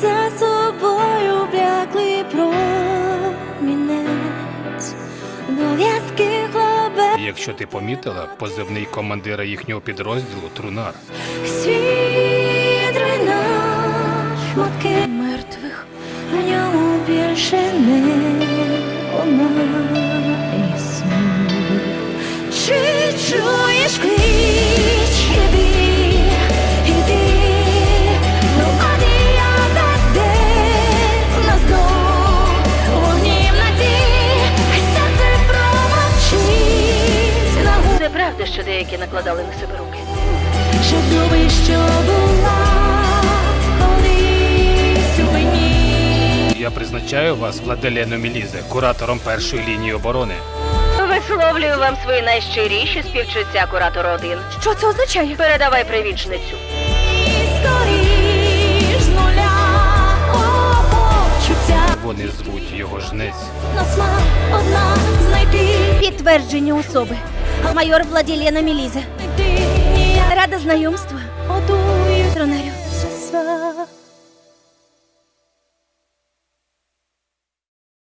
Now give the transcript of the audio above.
за собою бляклий промінець, обов'язки хлопець. Якщо ти помітила, позивний командира їхнього підрозділу Трунар. Світ руйна шматки мертвих, в ньому більше немає правда, що деякі накладали на себе руки. Щоб любиш, що була колись у мені. Я призначаю вас Владелену Мілізе, куратором першої лінії оборони. Висловлюю вам свої найщиріші співчуття, куратор 1. Що це означає? Передавай привічницю. Вони звуть його жнець. нас одна знайти. Підтвердження особи. Майор Владилена Мелиза. Рада все.